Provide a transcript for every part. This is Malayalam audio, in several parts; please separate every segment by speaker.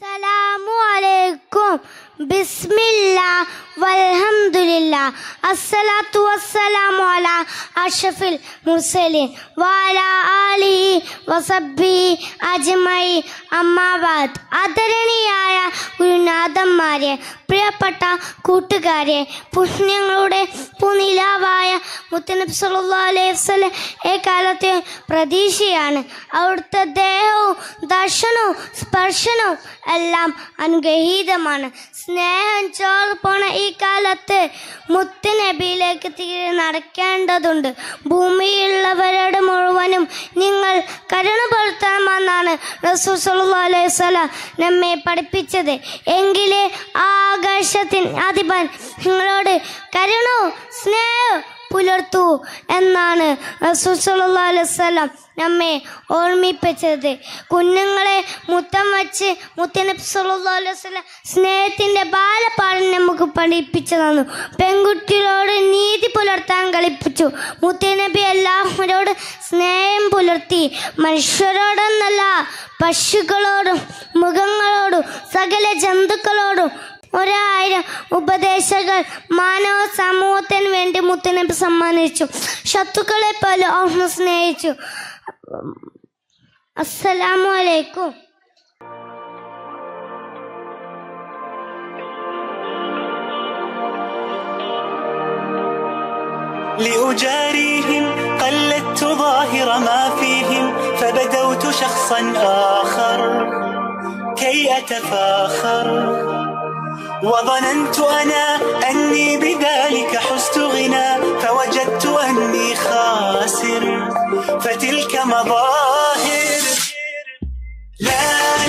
Speaker 1: അസ്സലാമു അലൈക്കും. ബിസ്മില്ല വൽഹംദുലില്ല. അസ്സലാത്തു വസ്സലാമു അല അഷഫിൽ മുർസലിൻ. വാല ആലി വസബി അജ്മൈ അമ്മാബാദ് ആദരണീയായ ഗുരുനാഥന്മാരെ പ്രിയപ്പെട്ട കൂട്ടുകാരെ പുണ്യങ്ങളുടെ പുനിലാവായ മുത്തനബ് സല്ലല്ലാഹു അലൈഹി വസല്ലം ഈ കാലത്തെ പ്രതീക്ഷയാണ്. അവിടുത്തെ ദേഹവും ദർശനവും സ്പർശനവും എല്ലാം അനുഗ്രഹീതമാണ്. സ്നേഹം ചോർ പോണ ഈ കാലത്ത് മുത്തുനബിയിലേക്ക് തിരി നടക്കേണ്ടതുണ്ട്. ഭൂമിയിലുള്ളവരോട് മുഴുവനും നിങ്ങൾ കരുണ പുലർത്തണമെന്നാണ് റസൂൽ സല്ലല്ലാഹു അലൈഹി വസല്ലം നമ്മെ പഠിപ്പിച്ചത്. എങ്കിലേ ആകാശത്തിൻ അധിപൻ നിങ്ങളോട് കരുണവും സ്നേഹവും പുലർത്തു എന്നാണ് വസല്ലം നമ്മെ ഓർമ്മിപ്പിച്ചത്. കുഞ്ഞുങ്ങളെ മുത്തം വച്ച് മുത്തനബി സല്ലല്ലാഹു അലൈഹി വസല്ലം സ്നേഹത്തിന്റെ ബാലപാഠം നമുക്ക് പഠിപ്പിച്ചു തന്നു. പെൺകുട്ടികളോട് നീതി പുലർത്താൻ കളിപ്പിച്ചു. മുത്തനബി എല്ലാവരോട് സ്നേഹം പുലർത്തി. മനുഷ്യരോടൊന്നല്ല പശുക്കളോടും മൃഗങ്ങളോടും സകല ജന്തുക്കളോടും ഒരായിരം ഉപദേശകൾ മാനവ സമൂഹത്തിന് വേണ്ടി മുത്തനബി സമ്മാനിച്ചു ശത്രുക്കളെ പോലെ ഓർമ്മ സ്നേഹിച്ചു അസ്സലാമു അലൈക്കും
Speaker 2: لأجاريهم قلدت ظاهر ما فيهم فبدوت شخصا آخر كي أتفاخر وظننت أنا أني بذلك حزت غنى فوجدت أني خاسر. فتلك مظاهر. لا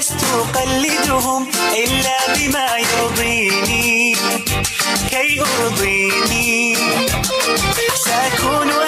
Speaker 2: لست أقلدهم إلا بما يرضيني كي أرضيني. سأكون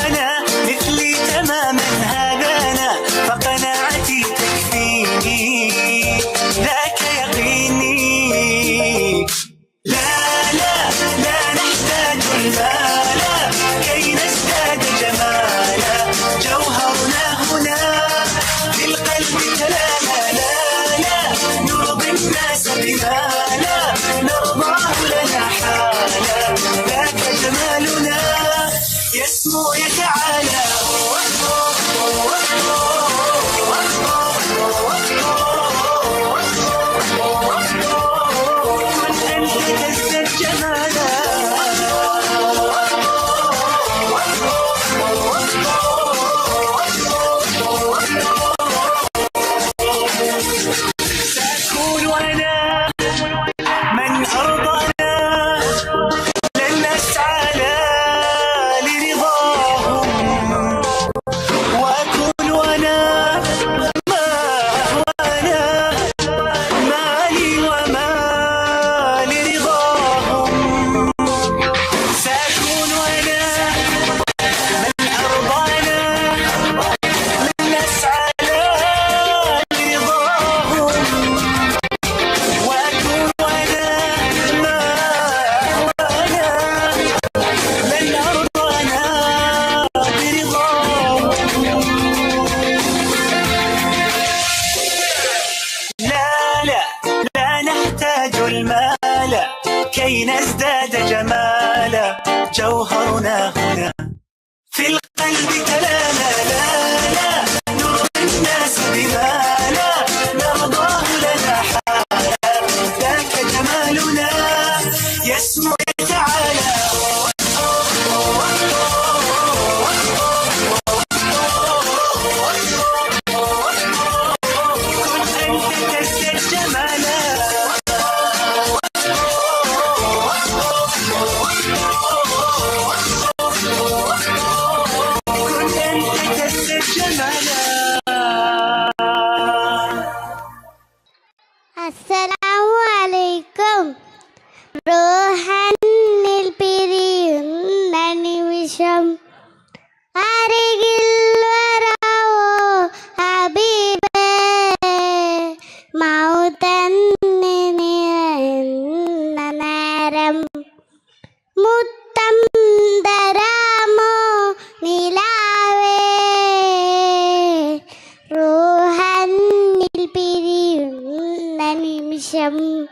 Speaker 3: 先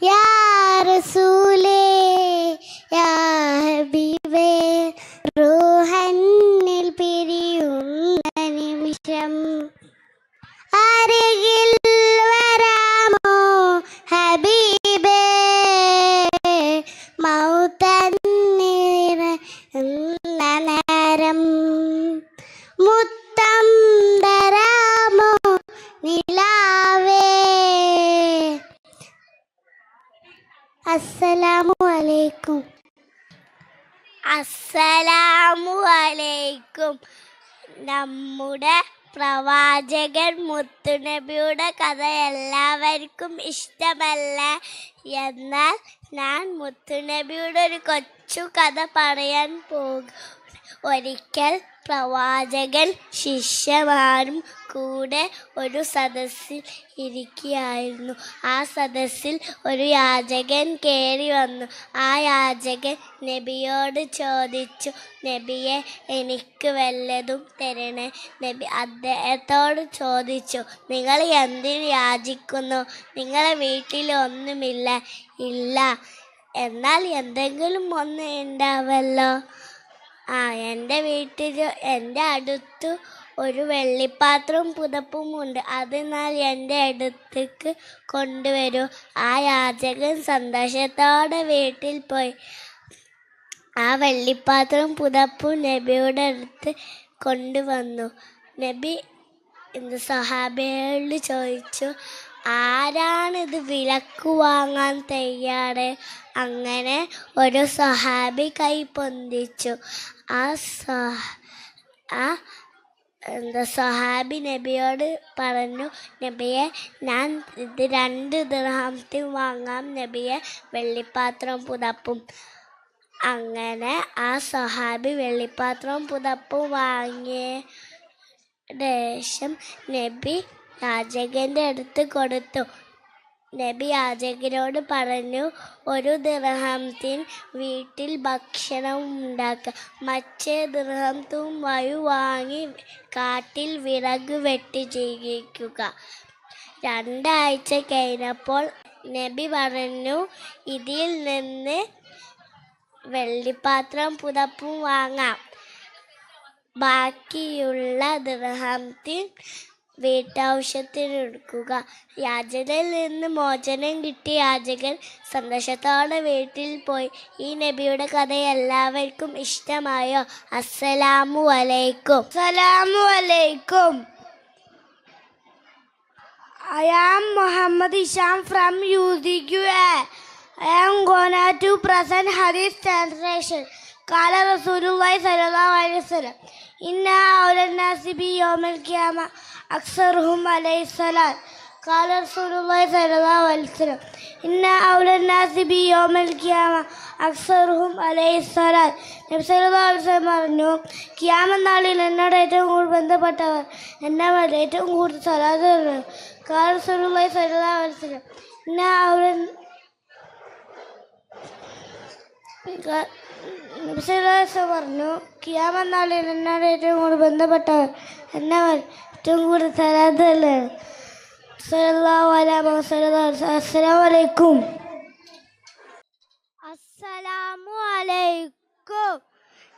Speaker 3: Yeah. അലൈക്കും നമ്മുടെ പ്രവാചകൻ മുത്തുനബിയുടെ കഥ എല്ലാവർക്കും ഇഷ്ടമല്ല എന്നാൽ ഞാൻ മുത്തുനബിയുടെ ഒരു കൊച്ചു കഥ പറയാൻ പോകും. ഒരിക്കൽ പ്രവാചകൻ ശിഷ്യമാരും കൂടെ ഒരു സദസ്സിൽ ഇരിക്കുകയായിരുന്നു. ആ സദസ്സിൽ ഒരു യാചകൻ കയറി വന്നു. ആ യാചകൻ നബിയോട് ചോദിച്ചു നബിയെ എനിക്ക് വല്ലതും തരണേ? നബി അദ്ദേഹത്തോട് ചോദിച്ചു നിങ്ങൾ എന്തിന് യാചിക്കുന്നു? നിങ്ങളെ വീട്ടിൽ ഒന്നുമില്ല ഇല്ല. എന്നാൽ എന്തെങ്കിലും ഒന്ന് ഉണ്ടാവല്ലോ. ആ എന്റെ വീട്ടിൽ എന്റെ അടുത്ത് ഒരു വെള്ളിപ്പാത്രവും പുതപ്പും ഉണ്ട് അതിനാൽ എന്റെ അടുത്തേക്ക് കൊണ്ടുവരൂ. ആ യാചകൻ സന്തോഷത്തോടെ വീട്ടിൽ പോയി. ആ വെള്ളിപ്പാത്രവും പുതപ്പും നബിയുടെ അടുത്ത് കൊണ്ടുവന്നു. നബി എന്ത് സഹാബിയോട് ചോദിച്ചു ആരാണിത് വിലക്ക് വാങ്ങാൻ തയ്യാറ്? അങ്ങനെ ഒരു സഹാബി കൈ പൊന്തിച്ചു. ആ സഹ ആ എന്താ സഹാബി നബിയോട് പറഞ്ഞു നബിയെ ഞാൻ ഇത് രണ്ട് ദിർഹത്തിൽ വാങ്ങാം. നബിയെ വെള്ളിപ്പാത്രം പുതപ്പും. അങ്ങനെ ആ സഹാബി വെള്ളിപ്പാത്രവും പുതപ്പും വാങ്ങിയ ശേഷം നബി രാജകന്റെ അടുത്ത് കൊടുത്തു. നബി യാചകരോട് പറഞ്ഞു ഒരു ദിർഹത്തിൽ വീട്ടിൽ ഭക്ഷണം ഉണ്ടാക്കുക മറ്റേ ദിർഹത്തും വയു വാങ്ങി കാട്ടിൽ വിറക് വെട്ടി ജീവിക്കുക രണ്ടാഴ്ച കഴിഞ്ഞപ്പോൾ നബി പറഞ്ഞു ഇതിൽ നിന്ന് വെള്ളിപ്പാത്രം പുതപ്പും വാങ്ങാം. ബാക്കിയുള്ള ദൃഹത്തിൽ വീട്ടാവശ്യത്തിന് എടുക്കുക യാചകനിൽ നിന്ന് മോചനം കിട്ടിയ യാചകൻ സന്തോഷത്തോടെ വീട്ടിൽ പോയി ഈ നബിയുടെ കഥ എല്ലാവർക്കും ഇഷ്ടമായോ അസ്സലാമു അലൈക്കും അസ്സലാമു അലൈക്കും I am Muhammad Isham from UZQA. I am gonna to present Hadith translation. قال رسول الله صلى الله عليه وسلم إن أولى الناس بي يوم القيامة أكثرهم عليه الصلاة قال رسول الله صلى الله عليه وسلم إن أولى الناس بي يوم القيامة أكثرهم عليه الصلاة നബി സല്ലല്ലാഹു അലൈഹി വസല്ലം പറഞ്ഞു കിയാമ നാളിൽ എന്നോട് ഏറ്റവും കൂടുതൽ ബന്ധപ്പെട്ടവർ എന്നെ മേൽ ഏറ്റവും കൂടുതൽ സലാത്ത് കാല റസൂലുള്ളാഹി സ്വല്ലല്ലാഹു അലൈഹി വസല്ലം ഇന്ന അവിടെ ക- നബി സല്ലല്ലാഹു അലൈഹി വസല്ലം പറഞ്ഞു കിയാമ നാളിൽ എന്നോട് ഏറ്റവും കൂടുതൽ ബന്ധപ്പെട്ടവർ എന്നെ മേൽ ഏറ്റവും കൂടുതൽ സലാത്ത് സല്ലല്ലാഹു അലൈഹി അസ്സലാമു അലൈക്കും. അസ്സലാമു അലൈക്കും.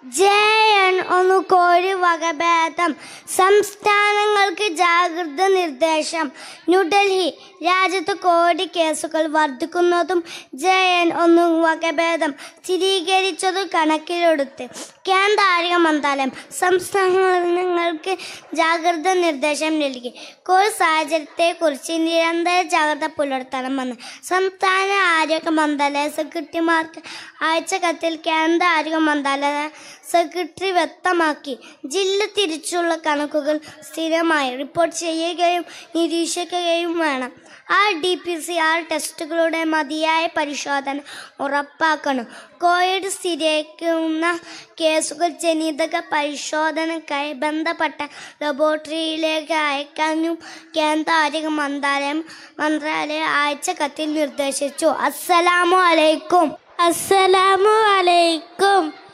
Speaker 1: ജയൻ ഒന്ന് കോഴി വകഭേദം. സംസ്ഥാനങ്ങൾക്ക് ജാഗ്രത നിർദ്ദേശം. ന്യൂഡൽഹി. രാജ്യത്ത് കോടി കേസുകൾ വർദ്ധിക്കുന്നതും ജയൻ ഒന്ന് വകഭേദം സ്ഥിരീകരിച്ചത് കണക്കിലെടുത്ത്. കേന്ദ്ര ആരോഗ്യ മന്ത്രാലയം സംസ്ഥാനങ്ങൾക്ക് ജാഗ്രത നിർദ്ദേശം നൽകി. കോവിഡ് സാഹചര്യത്തെക്കുറിച്ച് നിരന്തര ജാഗ്രത പുലർത്തണമെന്ന് സംസ്ഥാന ആരോഗ്യ മന്ത്രാലയ സെക്രട്ടറിമാർക്ക് അയച്ച കത്തിൽ കേന്ദ്ര ആരോഗ്യ മന്ത്രാലയ സെക്രട്ടറി വ്യക്തമാക്കി. ജില്ല തിരിച്ചുള്ള കണക്കുകൾ സ്ഥിരമായി റിപ്പോർട്ട് ചെയ്യുകയും നിരീക്ഷിക്കുകയും വേണം. R T P C R ടെസ്റ്റുകളുടെ മതിയായ പരിശോധന ഉറപ്പാക്കണം. കോവിഡ് സ്ഥിരീകരിക്കുന്ന കേസുകൾ ജനിതക പരിശോധനയ്ക്കായി ബന്ധപ്പെട്ട ലബോറട്ടറിയിലേക്ക് അയക്കാനും കേന്ദ്ര ആരോഗ്യ മന്ത്രാലയം മന്ത്രാലയം അയച്ച കത്തിൽ നിർദ്ദേശിച്ചു. അസ്സലാമു അലൈക്കും. അസ്സലാമു അലൈക്കും.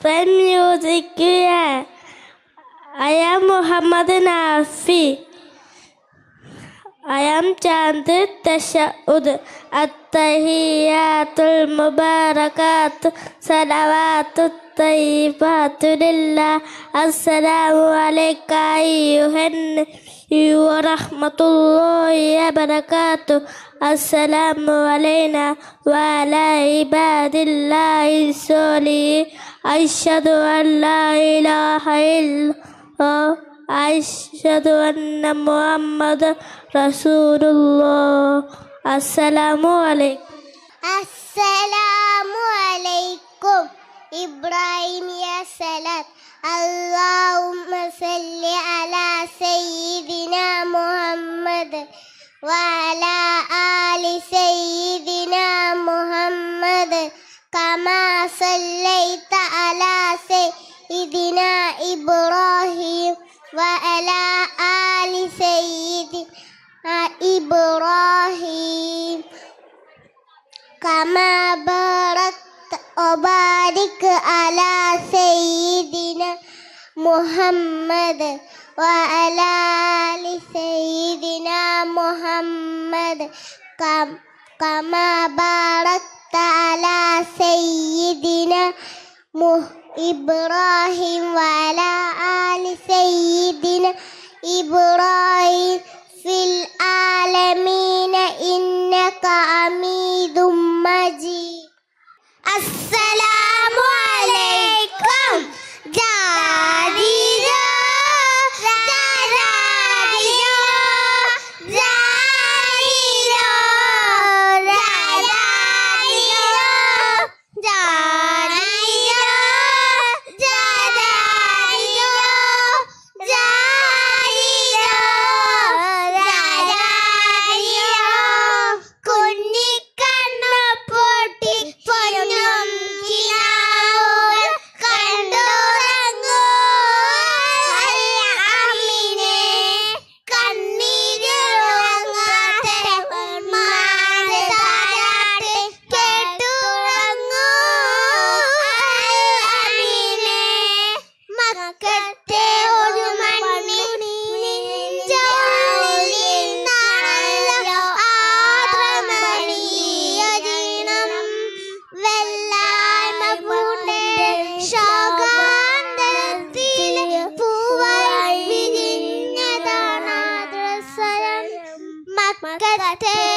Speaker 1: സംയോജിക്കുക I am Muhammad Nafi I am Chand തഷഉദ് അത്തഹിയാത്തുൽ മുബാറകാത്ത് സലവാത്തു തയ്യിബാത്തു ലില്ല അസ്സലാമു അലൈക അയ്യുഹൻ വറഹ്മത്തുള്ളാഹി വബറകാത്തു അസ്സലാമു അലൈന വഅലാ ഇബാദില്ലാഹി സ്വാലിഹീൻ أشهد أن لا إله إلا الله. أشهد أن محمد رسول الله. السلام عليكم.
Speaker 4: السلام عليكم. إبراهيم يا سلام. اللهم صل على سيدنا محمد وعلى آل سيدنا محمد. كما صليت على سيدنا إبراهيم وعلى آل سيدنا إبراهيم. كما باركت وبارك على سيدنا محمد وعلى آل سيدنا محمد. كم- كما باركت على سيدنا إبراهيم وعلى آل سيدنا إبراهيم في العالمين إنك حميد مجيد. السلام
Speaker 3: Dad.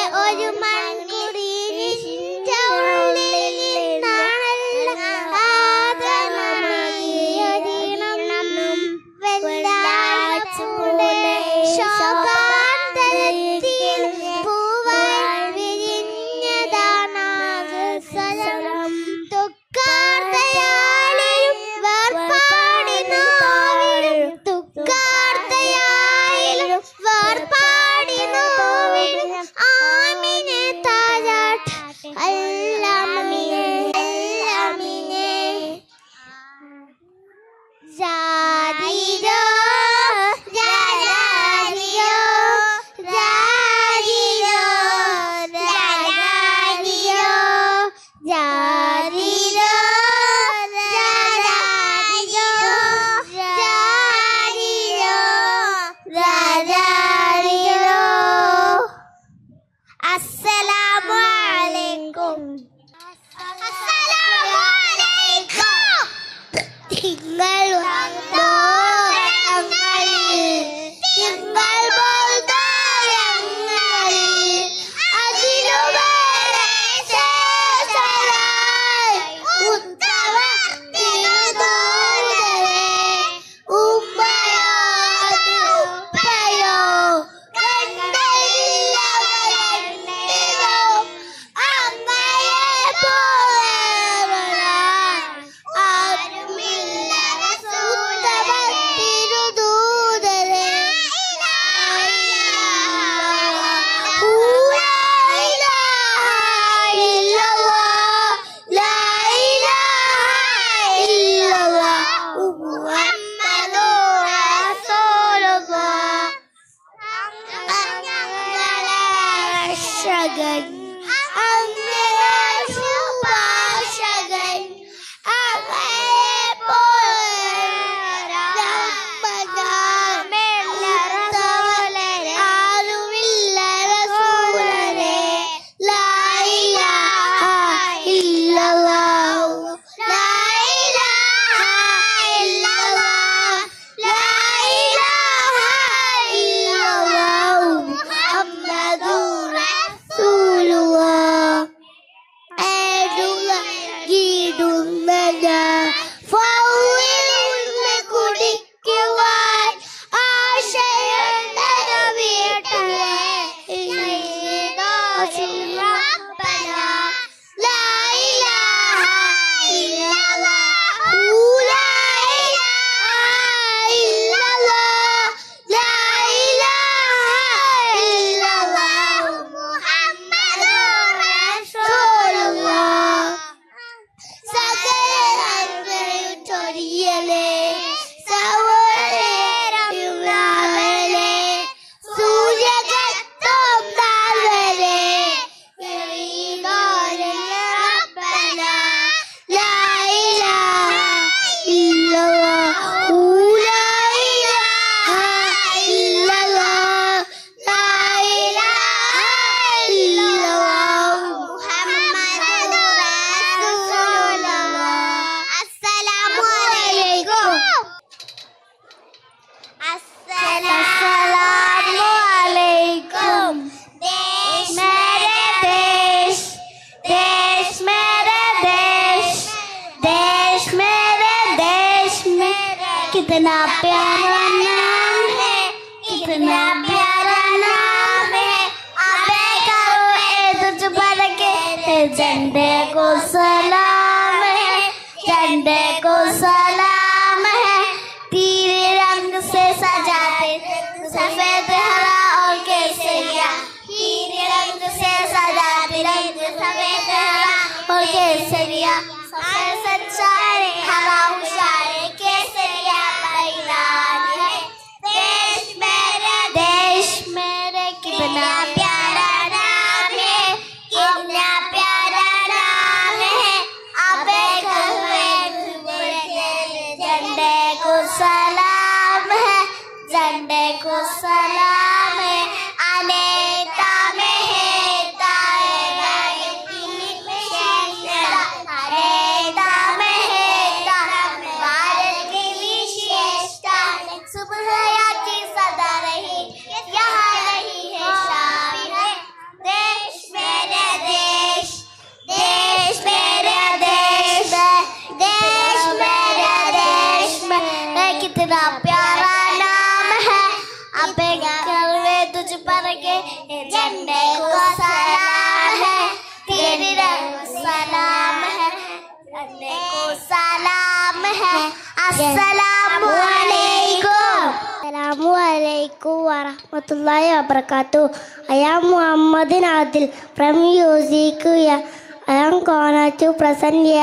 Speaker 3: हरा और केसरिया അസ്സലാമലൈക്കും വറഹമത്തല്ലാഹി വബർക്കാത്തു I am Muhammad Nadil from യൂസിക് I am gonna to present യ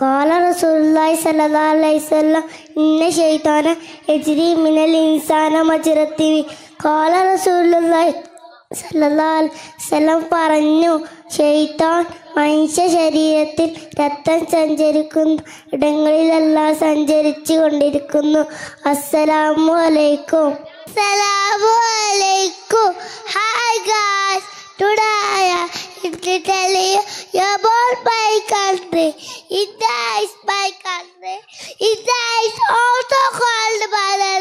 Speaker 3: കോല റസൂലുള്ളാഹി സ്വല്ലല്ലാഹു അലൈഹി വസല്ലം ഇന്ന ഷൈത്താന യജ്രി മിനൽ ഇൻസാന മജ്റത്തി കോല റസൂലുള്ളാഹി സലം പറഞ്ഞു ഷെയ്ത്താൻ മനുഷ്യ ശരീരത്തിൽ രക്തം സഞ്ചരിക്കുന്ന ഇടങ്ങളിലെല്ലാം സഞ്ചരിച്ചു കൊണ്ടിരിക്കുന്നു. അസ്സലാമു അലൈക്കും. അസ്സലാമു അലൈക്കും. Hi guys today I my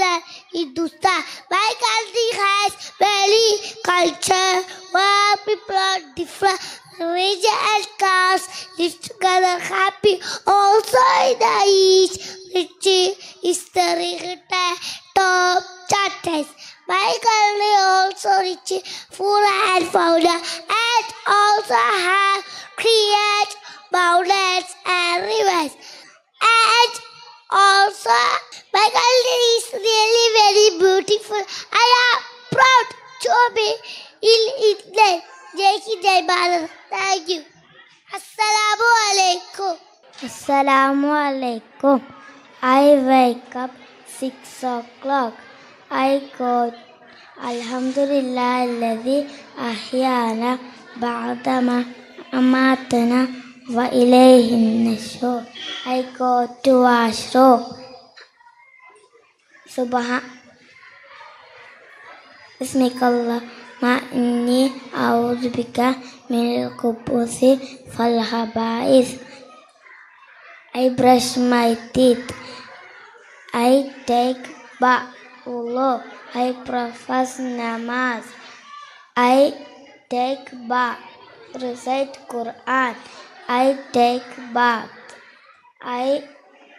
Speaker 3: my motherland. My country has many culture where people are different religion and caste live together happy. Also in the east, which is the written top chapters. My country also rich food and fauna and also have create mountains and rivers. And also my country is really very beautiful. I am proud to be in England. Jai Hind, Jai Bharat. Thank you. Assalamu alaikum. Assalamu alaikum. I wake up six o'clock. I go Alhamdulillah alladhi ahyana
Speaker 1: بعدما أماتنا وإليه النشور I go to Ashro subha. Bismillah. Ma'ni a'udzubika min kubusi fal habais. I brush my teeth. I take ba'ullah. I profess namaz. I take bath recite Quran. I take bath I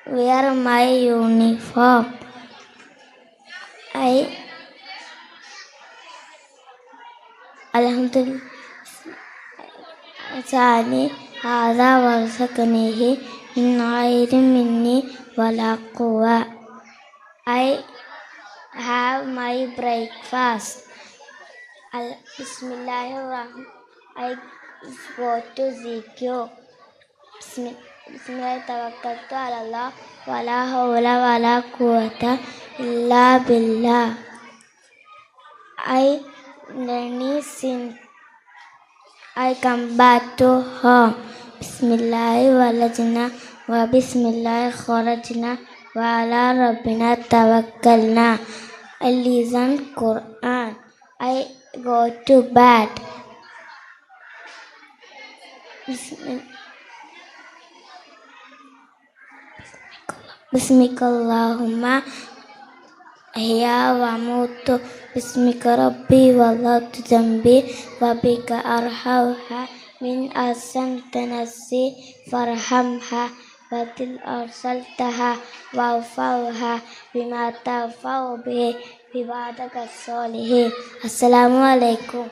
Speaker 1: wear my uniform. I الحمد لله هذا ورزقنيه من غير مني ولا قوة I have my breakfast Al- Bismillahirrahmanirrahim I go to zikyo Bismi- Bismillah tawakkaltu ala Allah wala hawla wala quwwata illa billah I learn sin I come back to home. Bismillah walajna wa bismillah kharajna wa ala rabbina tawakkalna. I listen Quran. I go to bed. Bismillah. Bismillahumma أحيا وأموت باسمك ربي وضعت ذنبي وبك أرحمها من أحسنت نفسي فارحمها وتل أرسلتها وأوفوها بما تنفع به عبادك الصالحين السلام عليكم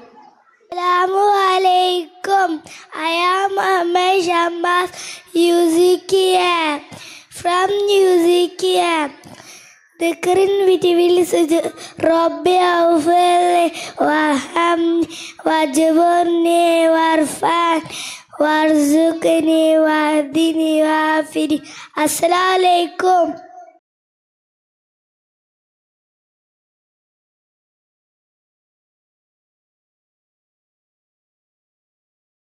Speaker 1: السلام عليكم I am Ahmed Shambas Yuzikia from Yuzikia ذكرن بتبيل سجد ربي أغفر لي وارحمني واجبرني وارفعني وارزقني واهدني وعافني السلام عليكم